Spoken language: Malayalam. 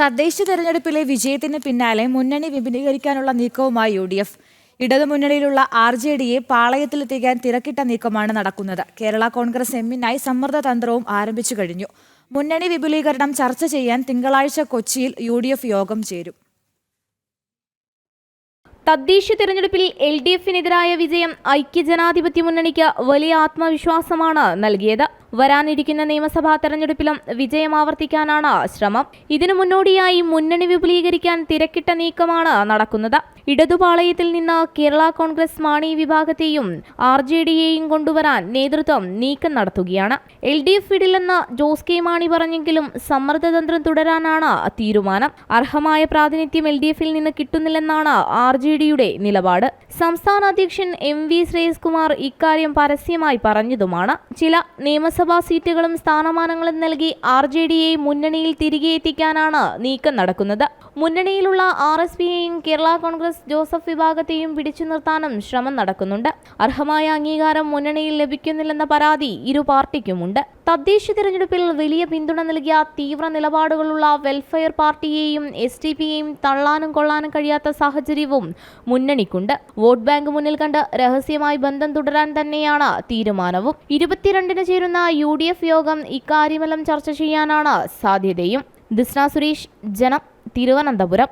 തദ്ദേശ തെരഞ്ഞെടുപ്പിലെ വിജയത്തിന് പിന്നാലെ മുന്നണി വിപുലീകരിക്കാനുള്ള നീക്കവുമായി യു ഡി എഫ് ഇടതുമുന്നണിയിലുള്ള ആർ ജെ ഡിയെ പാളയത്തിലെത്തിക്കാൻ തിരക്കിട്ട നീക്കമാണ് നടക്കുന്നത്. കേരള കോൺഗ്രസ് എമ്മിനായി സമ്മർദ്ദ തന്ത്രവും ആരംഭിച്ചു കഴിഞ്ഞു. മുന്നണി വിപുലീകരണം ചർച്ച ചെയ്യാൻ തിങ്കളാഴ്ച കൊച്ചിയിൽ യു യോഗം ചേരും. തദ്ദേശ തെരഞ്ഞെടുപ്പിൽ എൽ ഡി എഫിനെതിരായ വിജയം ഐക്യജനാധിപത്യ മുന്നണിക്ക് വലിയ ആത്മവിശ്വാസമാണ് നൽകിയത്. വരാനിരിക്കുന്ന നിയമസഭാ തെരഞ്ഞെടുപ്പിലും വിജയം ആവർത്തിക്കാനാണ് ശ്രമം. ഇതിനു മുന്നോടിയായി മുന്നണി വിപുലീകരിക്കാൻ തിരക്കിട്ട നീക്കമാണ് നടക്കുന്നത്. ഇടതുപാളയത്തിൽ നിന്ന് കേരള കോൺഗ്രസ് മാണി വിഭാഗത്തെയും ആർ ജെ ഡിയെയും കൊണ്ടുവരാൻ നേതൃത്വം നീക്കം നടത്തുകയാണ്. എൽ ഡി എഫ് ഇടില്ലെന്ന് ജോസ് കെ മാണി പറഞ്ഞെങ്കിലും സമ്മർദ്ദതന്ത്രം തുടരാനാണ് തീരുമാനം. അർഹമായ പ്രാതിനിധ്യം എൽ ഡി എഫിൽ നിന്ന് കിട്ടുന്നില്ലെന്നാണ് ആർ ജെ ഡിയുടെ നിലപാട്. സംസ്ഥാന അധ്യക്ഷൻ എം വി ശ്രേയസ് കുമാർ ഇക്കാര്യം പരസ്യമായി പറഞ്ഞതുമാണ്. ചില നിയമസഭാ സീറ്റുകളും സ്ഥാനമാനങ്ങളും നൽകി ആർ ജെ ഡിയെ മുന്നണിയിൽ തിരികെ എത്തിക്കാനാണ് നീക്കം നടക്കുന്നത്. മുന്നണിയിലുള്ള ആർ എസ് പിയെയും കേരള കോൺഗ്രസ് ജോസഫ് വിഭാഗത്തെയും പിടിച്ചു നിർത്താനും ശ്രമം നടക്കുന്നുണ്ട്. അർഹമായ അംഗീകാരം മുന്നണിയിൽ ലഭിക്കുന്നില്ലെന്ന പരാതി ഇരു പാർട്ടിക്കുമുണ്ട്. തദ്ദേശ തിരഞ്ഞെടുപ്പിൽ വലിയ പിന്തുണ നൽകിയ തീവ്ര നിലപാടുകളുള്ള വെൽഫെയർ പാർട്ടിയെയും എസ് ടി പിയെയും തള്ളാനും കൊള്ളാനും കഴിയാത്ത സാഹചര്യവും മുന്നണിക്കുണ്ട്. വോട്ട് ബാങ്ക് മുന്നിൽ കണ്ട് രഹസ്യമായി ബന്ധം തുടരാൻ തന്നെയാണ് തീരുമാനവും. ഇരുപത്തിരണ്ടിന് ചേരുന്ന യു ഡി എഫ് യോഗം ഇക്കാര്യമെല്ലാം ചർച്ച ചെയ്യാനാണ് സാധ്യതയും. ദിസ്ന സുരേഷ് ജനം തിരുവനന്തപുരം.